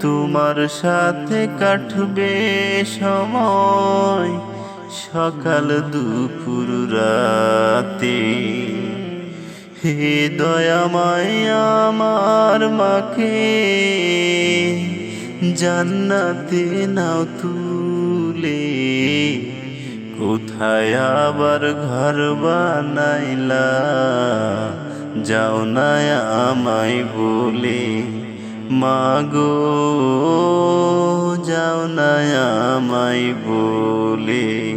তোমার সাথে কাটবে সময় সকাল দুপুর রাতে। হে দয়াময় আমার মাকে, জান্নাতে নাও তুলে। কোথায় আবার ঘর বানাইলা, যাও না আমায় বলে। মাগো যাও না আমায় বলে।